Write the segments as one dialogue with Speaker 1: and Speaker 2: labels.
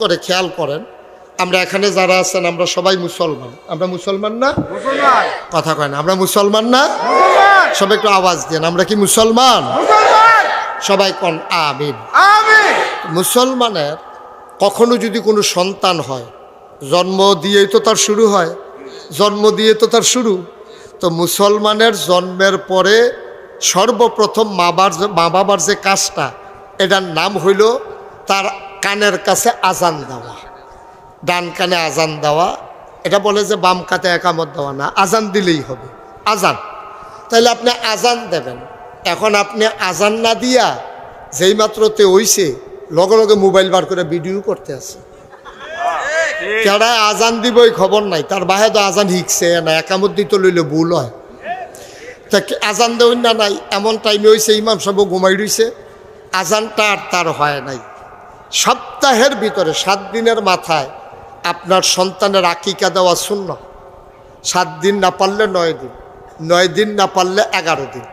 Speaker 1: করে খেয়াল করেন আমরা এখানে যারা আছেন আমরা সবাই মুসলমান। আমরা মুসলমান না? কথা কয় না আমরা মুসলমান না? সবাই একটু আওয়াজ দেন আমরা কি মুসলমান? সবাই কন আমিন।
Speaker 2: আমিন।
Speaker 1: মুসলমানের কখনো যদি কোনো সন্তান হয় জন্ম দিয়েই তো তার শুরু হয় জন্ম দিয়ে তো তার শুরু তো মুসলমানের জন্মের পরে সর্বপ্রথম মা বাবার মা বাবার যে কাজটা এটার নাম হইল তার কানের কাছে আজান দেওয়া। ডান কানে আজান দেওয়া। এটা বলে যে বাম কাতে একামত দেওয়া না, আজান দিলেই হবে। আজান। তাহলে আপনি আজান দেবেন। এখন আপনি আজান না দিয়া যেই মাত্র তে হইছে, লগে লগে মোবাইল বার করে ভিডিও করতে আছে। কেডা আজান দিবই খবর নাই, তার বাহে তো আজান হিকছে না, একামত দিতে লইলে ভুল হয়। তা আজান দেবেন না নাই? এমন টাইমে হয়েছে ইমাম সব ঘুমাই রইছে। আজানটা আর তার হয় নাই। সপ্তাহের ভিতরে সাত দিনের মাথায় আপনার সন্তানের আকিকা দেওয়া শূন্য। সাত দিন না পারলে নয় দিন নয় দিন না পারলে এগারো দিন,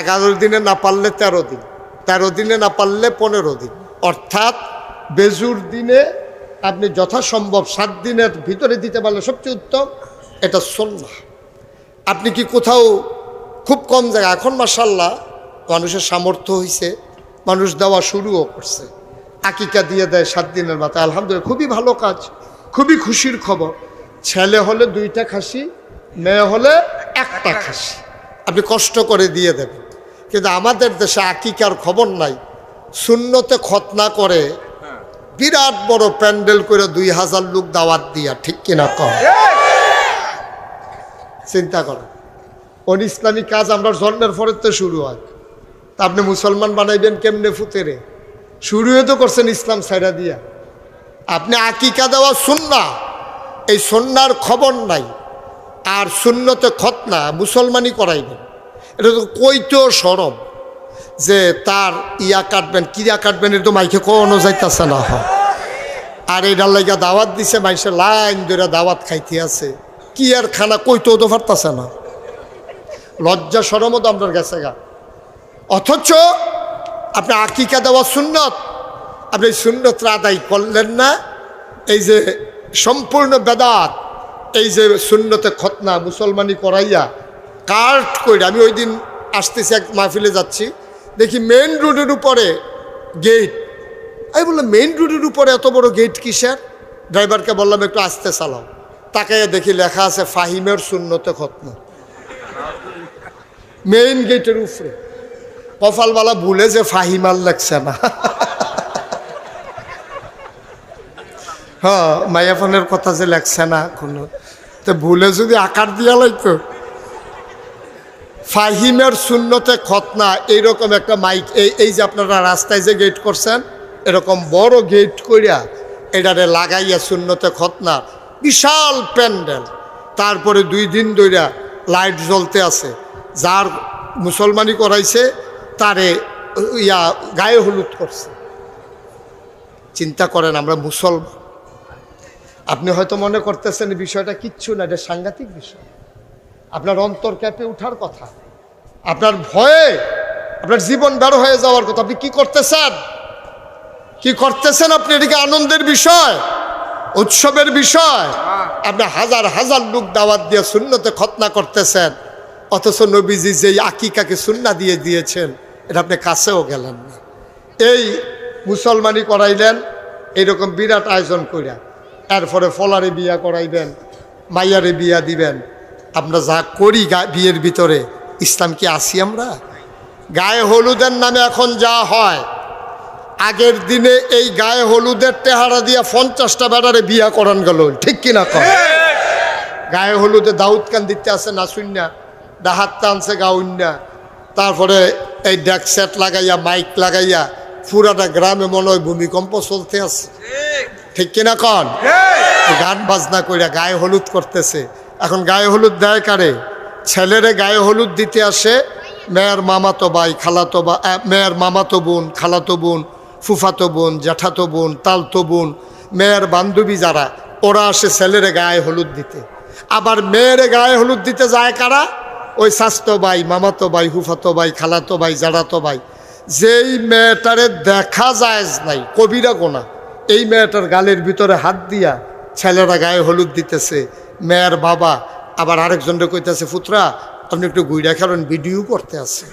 Speaker 1: এগারো দিনে না পারলে তেরো দিন, তেরো দিনে না পারলে পনেরো দিন। অর্থাৎ বেজুর দিনে আপনি যথাসম্ভব সাত দিনের ভিতরে দিতে পারলে সবচেয়ে উত্তম, এটা সন্না আপনি কি কোথাও খুব কম জায়গা এখন মাসাল্লাহ মানুষের সামর্থ্য হয়েছে মানুষ দেওয়া শুরুও করছে। আকিকা দিয়ে দেয় সাত দিনের মাথায়। আলহামদুলিল্লাহ, খুবই ভালো কাজ, খুবই খুশির খবর। ছেলে হলে দুইটা খাসি, মেয়ে হলে একটা খাসি। আপনি কষ্ট করে দিয়ে দেবেন। কিন্তু আমাদের দেশে আকিকার খবর নাই। শূন্যতে খতনা করে বিরাট বড় প্যান্ডেল করে দুই হাজার লোক দাওয়াত দিয়া, ঠিক কিনা কম? চিন্তা করেন অন ইসলামী কাজ আমরা জন্মের পরের তো শুরু হয়। তা আপনি মুসলমান বানাইবেন কেমনে ফুতেরে? শুরুও তো করছেন ইসলাম সাইরা দিয়া। আপনি আকিকা দেওয়া সুন্না, এই সন্ন্যার খবর নাই। আর শূন্যতে খতনা মুসলমানই করাইবেন। এটা তো কইতেও সরম যে তার ইয়া কাটবেন কিয়া কাটবেন এটা তো মাইকে কোনো যাইতেছে না। হয় আর এটার লাইগা দাওয়াত দিছে, মাইসে লাইন ধরে দাওয়াত খাইতে আছে। কি আর খানা কইতেও তো পারতাছে না। লজ্জা সরমও তো আপনার গেছে গা। অথচ আপনি আকিকা দেওয়া সুন্নত। আপনি সুন্নতরা আদায় করলেন না। এই যে সম্পূর্ণ বেদাত, এই যে সুন্নতে খতনা মুসলমানি করাইয়া কার্ড করে আমি ওই দিন আসতেছি এক মাহফিলে যাচ্ছি, দেখি মেন রোডের উপরে গেট। আমি বললাম, মেইন রোডের উপরে এত বড় গেট কিসের? ড্রাইভারকে বললাম, একটু আসতে চালাও। তাকে দেখি লেখা আছে, ফাহিমের শূন্যতে খতনা। মেইন গেটের উপরে। কপালবালা ভুলে যে ফাহিমাল লাগছে না। হ্যাঁ মায়াফোনের কথা যে লেখছে না কোনো। তো ভুলে যদি আকার দিয়া লাগতো ফাহিমের শূন্যতে খতনা, এইরকম একটা মাইক, এই এই যে আপনারা রাস্তায় যে গেট করছেন, এরকম বড় গেট করিয়া এটারে লাগাইয়া শূন্যতে খতনা, বিশাল প্যান্ডেল। তারপরে দুই দিন ধরিয়া লাইট জ্বলতে আছে। যার মুসলমানি করাইছে তারে, ইয়া, গায়ে হলুদ করছে। চিন্তা করেন, আমরা মুসলমান। আপনি হয়তো মনে করতেছেন বিষয়টা কিচ্ছু না, এটা সাংঘাতিক বিষয়। আপনার অন্তর ক্যাপে উঠার কথা। আপনার ভয়ে, আপনার জীবন বের হয়ে যাওয়ার কথা। আপনি কি করতেছেন? কি করতেছেন আপনি? এটিকে আনন্দের বিষয়? উৎসবের বিষয়? আপনি হাজার হাজার লোক দাওয়াত দিয়ে শূন্যতে খতনা করতেছেন। অথচ নবীজি যেই আকিকাকে সুন্না দিয়ে দিয়েছেন এটা আপনি কাছেও গেলেন না। এই মুসলমানি করাইলেন এরকম বিরাট আয়োজন কইরা। এরপরে ফলারে বিয়া করাইবেন মাইয়ারে বিয়া দিবেন। আমরা যা করি গা বিয়ের ভিতরে ইসলাম কি আসি আমরা? গায়ে হলুদের নামে এখন যা হয় আগের দিনে এই গায়ে হলুদের টেহারা দিয়া পঞ্চাশটা বেড়ারে বিয়া করান গেল ঠিক কিনা কর গায়ে হলুদে দাউদ কান দিতে আছে না শুননা ডাহাত টানছে গাউন্যা তারপরে এই ডেক সেট লাগাইয়া মাইক লাগাইয়া পুরাটা গ্রামে মনে হয় ভূমিকম্প চলতে আছে। ঠিক কিনা কন? গান বাজনা কইরা গায়ে হলুদ করতেছে। এখন গায়ে হলুদ দেয় কারে? ছেলেরে গায়ে হলুদ দিতে আসে মেয়ের মামাতো ভাই খালাতো বা মেয়ের মামাতো বোন খালাতো বোন ফুফাতো বোন জ্যাঠাতো বোন তালতো বোন মেয়ের বান্ধবী যারা ওরা আসে ছেলেরে গায়ে হলুদ দিতে। আবার মেয়েরে গায়ে হলুদ দিতে যায় কারা? ওই স্বাস্থ্য ভাই, মামাতো ভাই হুফাতো ভাই, খালাতো ভাই, জাড়াতো ভাই, যেই মেয়েটারে দেখা যায় নাই, কবিরা গোনা, এই মেয়েটার গালের ভিতরে হাত দিয়া ছেলেরা গায়ে হলুদ দিতেছে, মেয়ের বাবা আবার আরেকজনকে কইতেছে, ফুতরা, আপনি একটু গুইরা খেলেন, ভিডিও করতে আছে।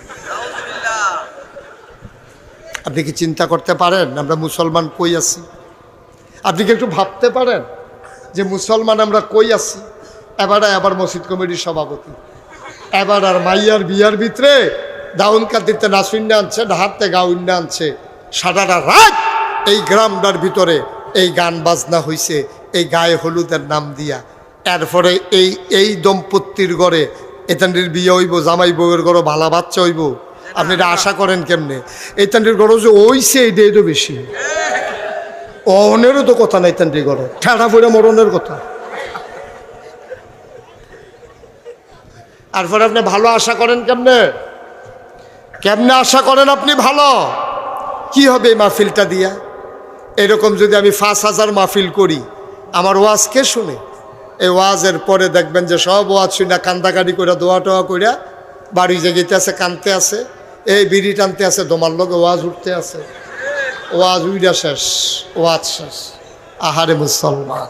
Speaker 1: আপনি কি চিন্তা করতে পারেন? আমরা মুসলমান কই আছি? আপনি কি একটু ভাবতে পারেন যে মুসলমান আমরা কই আছি? এবারে আবার মসজিদ কমিটির সভাপতি। এবার আর মাইয়ার বিয়ার ভিতরে দাউন কাদিতে নাসুইন্না আনছে হাতে গাউন্না আনছে। সারাটা রাত এই গ্রামটার ভিতরে এই গান বাজনা হইছে, এই গায়ে হলুদের নাম দিয়া। এরপরে এই এই দম্পতির ঘরে এতান্ডির বিয়ে হইব, জামাই বউয়ের ঘরে ভালা বাচ্চা হইব। আপনি এটা আশা করেন কেমনে? এই তান্ডির ঘরে যে ওইছে এইটাই তো বেশি। অনেরও তো কথা নাই তান্ডির ঘরে। ঠেড়া পড়ে মরণের কথা। তারপরে আপনি ভালো আশা করেন কেমনে? কেমনে আশা করেন আপনি ভালো? কি হবে এই মাহফিলটা দিয়া? এরকম যদি আমি পাঁচ হাজার মাহফিল করি, আমার ওয়াজ কে শুনে? এই ওয়াজের পরে দেখবেন যে সব ওয়াজ শুনে কান্দাকাটি করে, দোয়া টোয়া কইরা বাড়ি জেগেতে আছে, কানতে আছে, এই বিড়ি টানতে আছে, দোমার লোক ওয়াজ উঠতে আছে। ওয়াজ উইডা শেষ, ওয়াজ শেষ। আহারে মুসলমান।